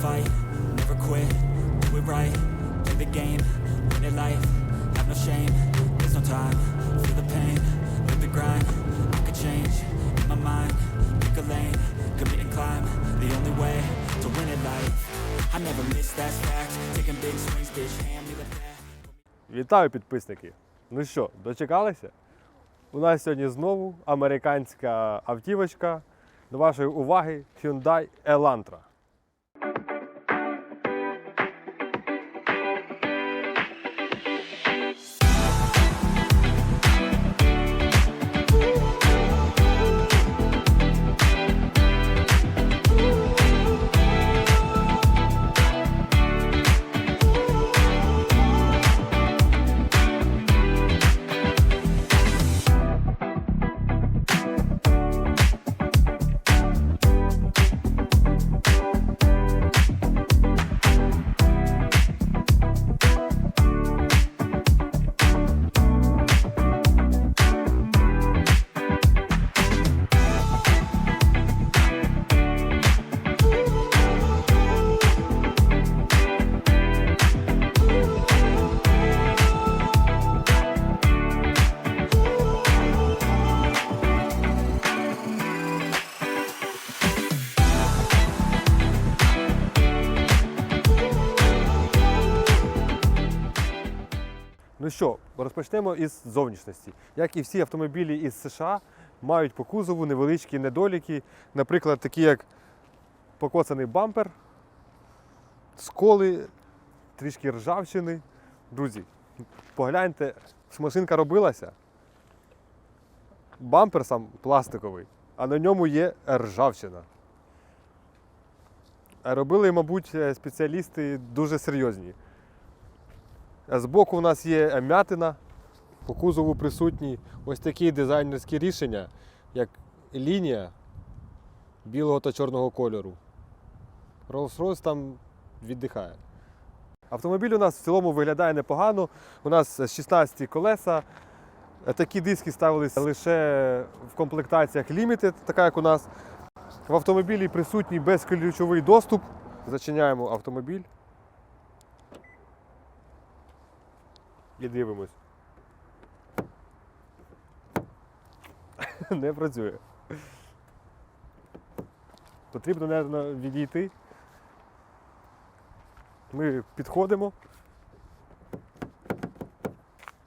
fight, never quit, do it right, play the game, win it life, have no shame, there's no time, feel the pain, live the grind, I could change, in my mind, pick a lane, commit and climb, the only way to win it life, I never miss, that's fact, taking big swings, bitch, hand me the bat. Вітаю, підписники! Ну що, дочекалися? У нас сьогодні знову американська автівочка. До вашої уваги Hyundai Elantra. Ну що, розпочнемо із зовнішності. Як і всі автомобілі із США мають по кузову невеличкі недоліки, наприклад, такі як покоцаний бампер, сколи, трішки ржавчини. Друзі, погляньте, машинка робилася. Бампер сам пластиковий, а на ньому є ржавчина. Робили, мабуть, спеціалісти дуже серйозні. Збоку у нас є м'ятина, по кузову присутні ось такі дизайнерські рішення, як лінія білого та чорного кольору. Rolls-Royce там віддихає. Автомобіль у нас в цілому виглядає непогано. У нас 16 колеса. Такі диски ставилися лише в комплектаціях Limited, така як у нас. В автомобілі присутній безключовий доступ. Зачиняємо автомобіль. І дивимось. Не працює. Потрібно, мабуть, відійти. Ми підходимо.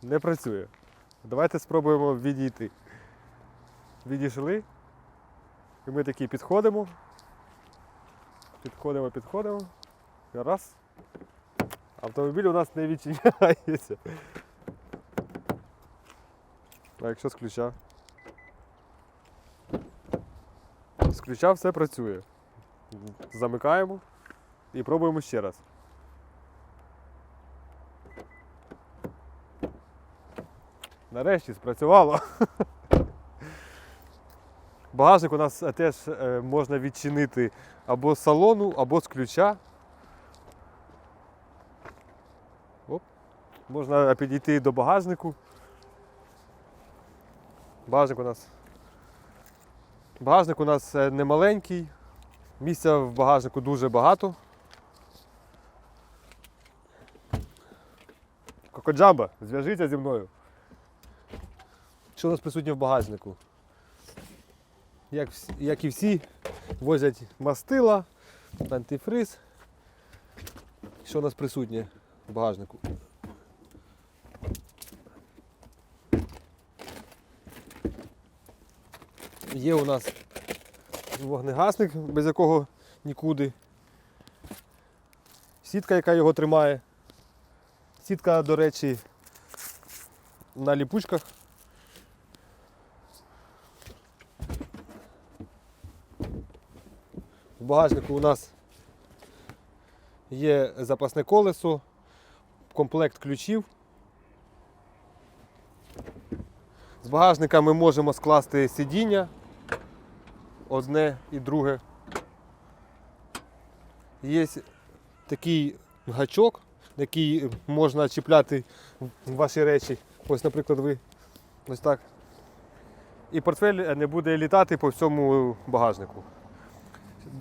Не працює. Давайте спробуємо відійти. Відійшли. І ми такі підходимо. Підходимо, підходимо. Раз. Автомобіль у нас не відчиняється. А якщо з ключа? З ключа все працює. Замикаємо і пробуємо ще раз. Нарешті спрацювало. Багажник у нас теж е, можна відчинити або з салону, або з ключа. Можна підійти до багажнику. Багажник у нас. Багажник у нас е, не маленький. Місця в багажнику дуже багато. Кокоджамба, зв'яжіться зі мною. Що у нас присутнє в багажнику? Як, як і всі, возять мастила, антифриз. Що у нас присутнє в багажнику? Є у нас вогнегасник, без якого нікуди. Сітка, яка його тримає. Сітка, до речі, на ліпучках. В багажнику у нас є запасне колесо, комплект ключів. З багажника ми можемо скласти сидіння одне і друге. Є такий гачок, який можна чіпляти ваші речі. Ось, наприклад, ви ось так. І портфель не буде літати по всьому багажнику.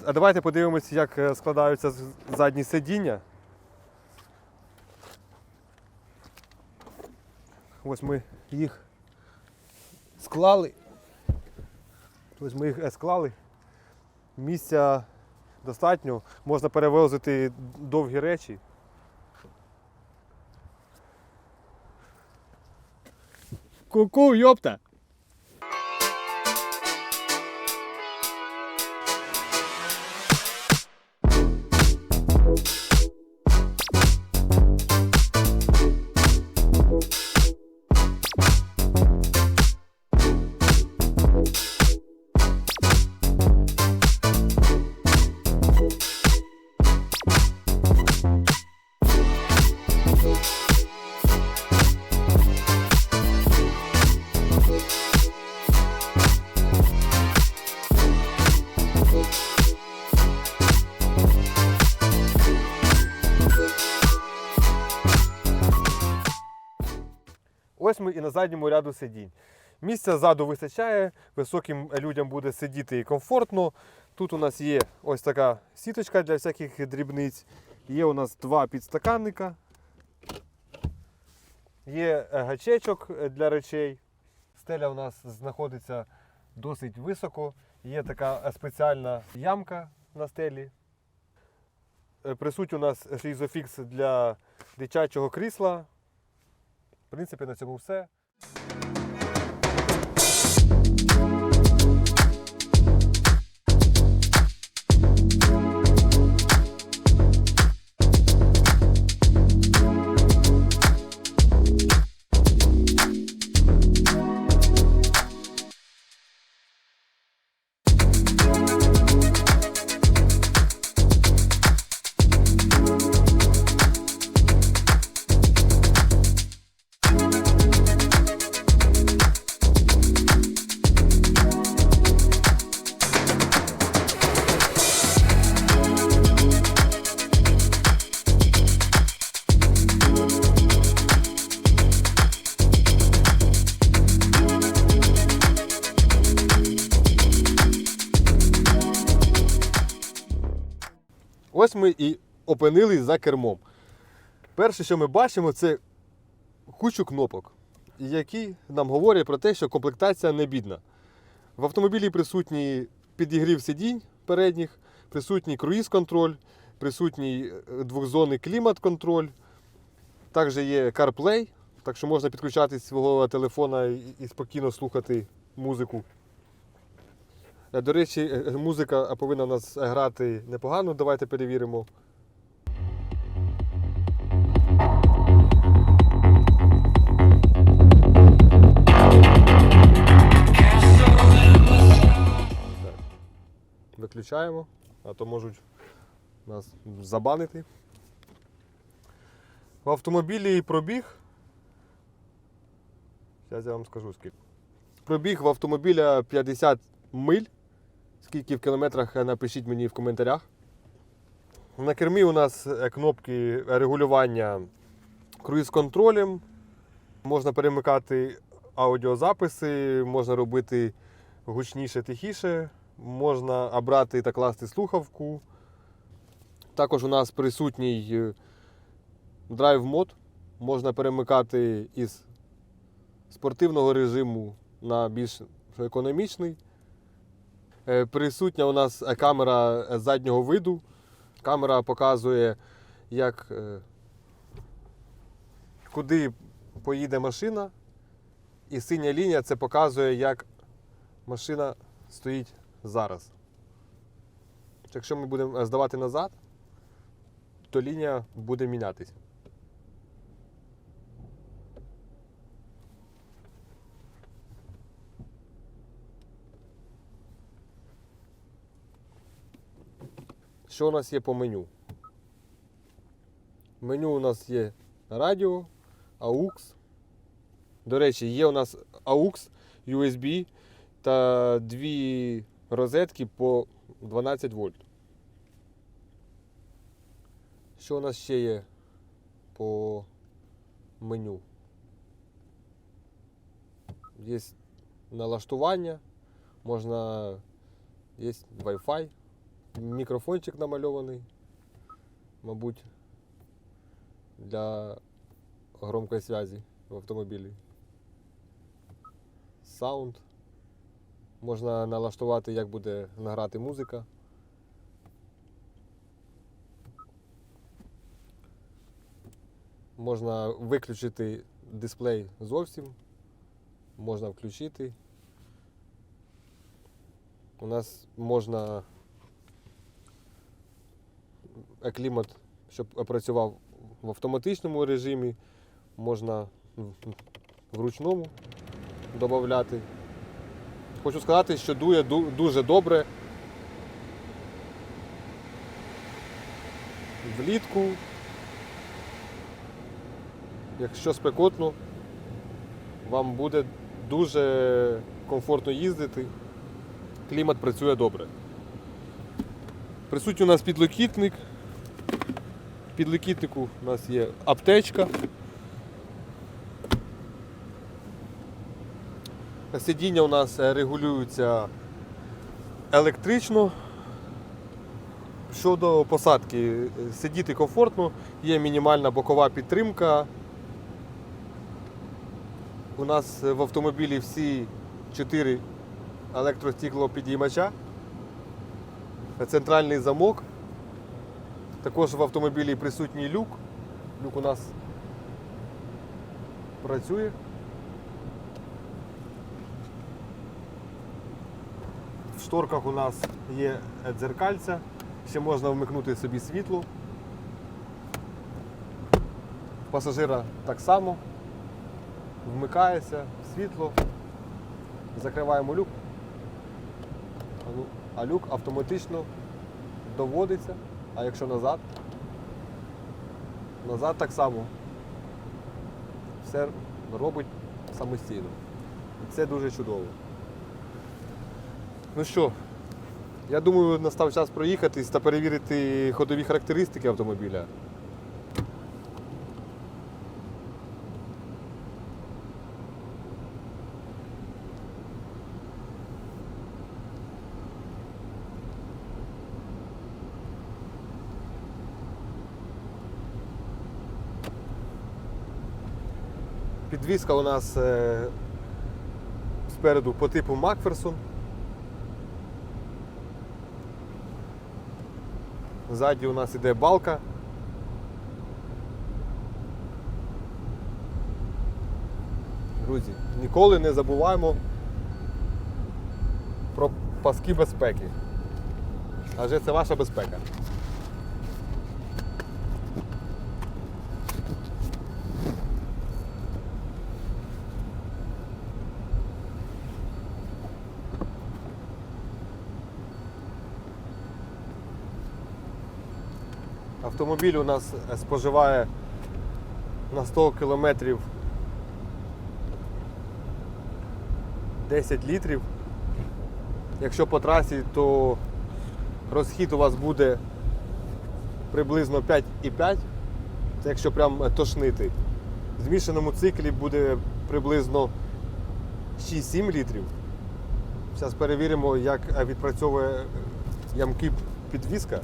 А давайте подивимося, як е, складаються задні сидіння. Ось ми їх склали. Ось ми їх е, склали. Місця достатньо, можна перевозити довгі речі. Ку-ку, йопта! Ось і на задньому ряду сидінь. Місця ззаду вистачає, високим людям буде сидіти і комфортно. Тут у нас є ось така сіточка для всяких дрібниць. Є у нас два підстаканника. Є е, гачечок е, для речей. Стеля у нас знаходиться досить високо. Є така е, спеціальна ямка на стелі. Присуть у нас ізофікс для дитячого крісла. Принципі, на цьому все. І опинились за кермом. Перше, що ми бачимо, це кучу кнопок, які нам говорять про те, що комплектація не бідна. В автомобілі присутній підігрів сидінь передніх, присутній круїз-контроль, присутній е, двохзонний клімат-контроль. Також є CarPlay, так що можна підключати свого телефона і спокійно слухати музику. Е, До речі, е, е, музика повинна у нас грати непогано. Давайте перевіримо. Виключаємо, а то можуть нас забанити. В автомобілі пробіг. Зараз я вам скажу скільки. Пробіг в автомобіля 50 миль. Скільки в кілометрах е, напишіть мені в коментарях. На кермі у нас е, кнопки регулювання круїз-контролем. Можна перемикати аудіозаписи, можна робити гучніше, тихіше, можна обрати та класти слухавку. Також у нас присутній е, драйв мод. Можна перемикати із спортивного режиму на більш економічний. Е, Присутня у нас е, камера е, заднього виду. Камера показує, як, куди поїде машина. І синя лінія це показує, як машина стоїть зараз. Якщо ми будемо здавати назад, то лінія буде мінятися. Що у нас є по меню? Меню у нас є радіо, AUX. До речі, є у нас AUX, USB та дві розетки по 12 вольт. Що у нас ще є по меню? Є налаштування, можна є Wi-Fi Мікрофончик намальований, мабуть, для громкої зв'язі в автомобілі. Саунд. Можна налаштувати, як буде награти музика. Можна виключити дисплей зовсім, можна включити. У нас можна клімат, щоб працював в автоматичному режимі, можна вручному додати. Хочу сказати, що дує дуже добре. Влітку, якщо спекотно, вам буде дуже комфортно їздити. Клімат працює добре. Присутній у нас підлокітник. В підлокітнику у нас є аптечка. Сидіння у нас е, регулюються електрично. Щодо посадки, е, сидіти комфортно, є мінімальна бокова підтримка. У нас е, в автомобілі всі чотири електростіклопідіймача, центральний замок. Також в автомобілі присутній люк. Люк у нас працює. В шторках у нас є дзеркальця, ще можна вмикнути собі світло. Пасажира так само. Вмикається світло, закриваємо люк, ну- а люк автоматично доводиться, а якщо назад, назад так само. Все робить самостійно. І це дуже чудово. Ну що, я думаю, настав час проїхатись та перевірити ходові характеристики автомобіля. Підвізка у нас е, спереду по типу Макферсон. Ззаді у нас іде балка. Друзі, ніколи не забуваємо про паски безпеки. Адже це ваша безпека. Автомобіль у нас е, споживає на 100 кілометрів 10 літрів. Якщо по трасі, то розхід у вас буде приблизно 5,5. Це якщо прям е, тошнити. В змішаному циклі буде приблизно 6-7 літрів. Зараз перевіримо, як е, відпрацьовує ямки підвіска.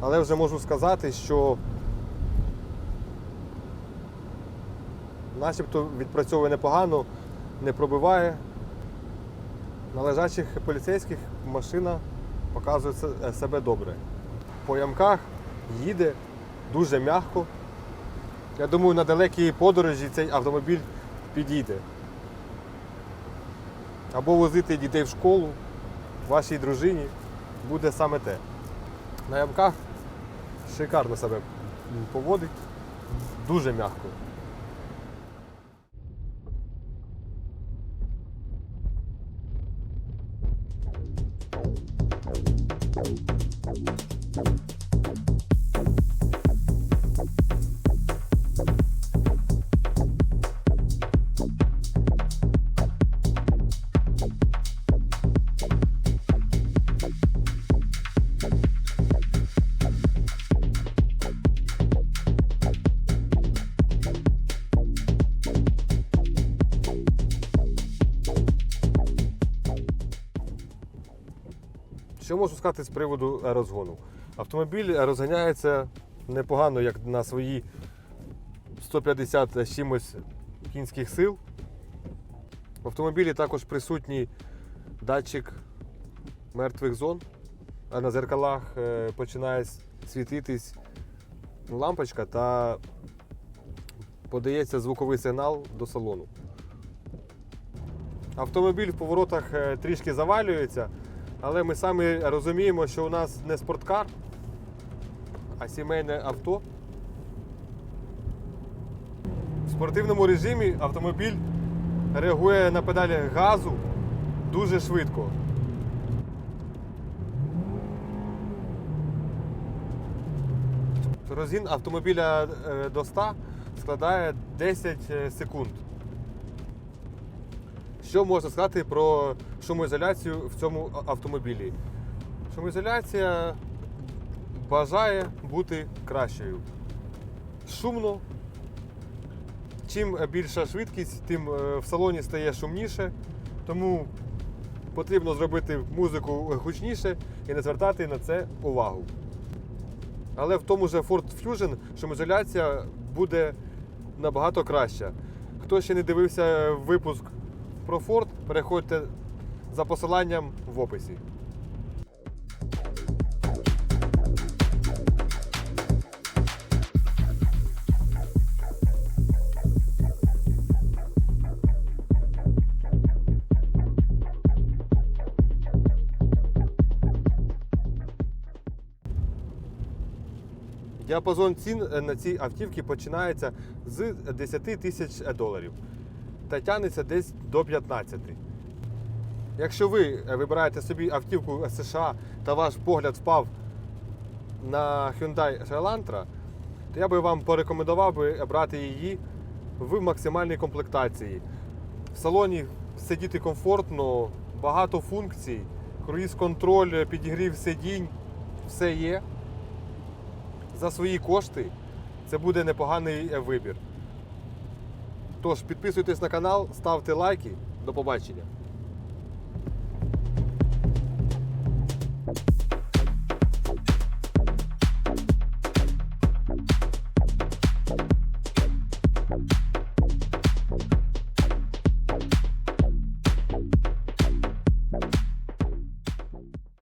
Але вже можу сказати, що начебто відпрацьовує непогано, не пробиває. На лежачих поліцейських машина показує себе добре. По ямках їде дуже м'яко. Я думаю, на далекій подорожі цей автомобіль підійде. Або возити дітей в школу, вашій дружині буде саме те. На ямках шикарно себе поводить, дуже м'яко. Що можу сказати з приводу розгону? Автомобіль розганяється непогано, як на свої 150 з чимось кінських сил. В автомобілі також присутній датчик мертвих зон, а на зеркалах е, починає світитись лампочка та подається звуковий сигнал до салону. Автомобіль в поворотах е, трішки завалюється, але ми самі розуміємо, що у нас не спорткар, а сімейне авто. В спортивному режимі автомобіль реагує на педалі газу дуже швидко. Розгін автомобіля е, до 100 складає 10 секунд. Що можна сказати про шумоізоляцію в цьому автомобілі? Шумоізоляція бажає бути кращою. Шумно. Чим більша швидкість, тим е, в салоні стає шумніше. Тому потрібно зробити музику гучніше і не звертати на це увагу. Але в тому же Ford Fusion шумоізоляція буде набагато краща. Хто ще не дивився випуск про Ford, переходьте за посиланням в описі. Діапазон цін е, на ці автівки починається з 10 тисяч доларів та тягнеться десь до 15. Якщо ви е, вибираєте собі автівку США та ваш погляд впав на Hyundai Elantra, то я би вам порекомендував би брати її в максимальній комплектації. В салоні сидіти комфортно, багато функцій, круїз-контроль, підігрів сидінь, все є за свої кошти це буде непоганий е, вибір. Тож підписуйтесь на канал, ставте лайки. До побачення.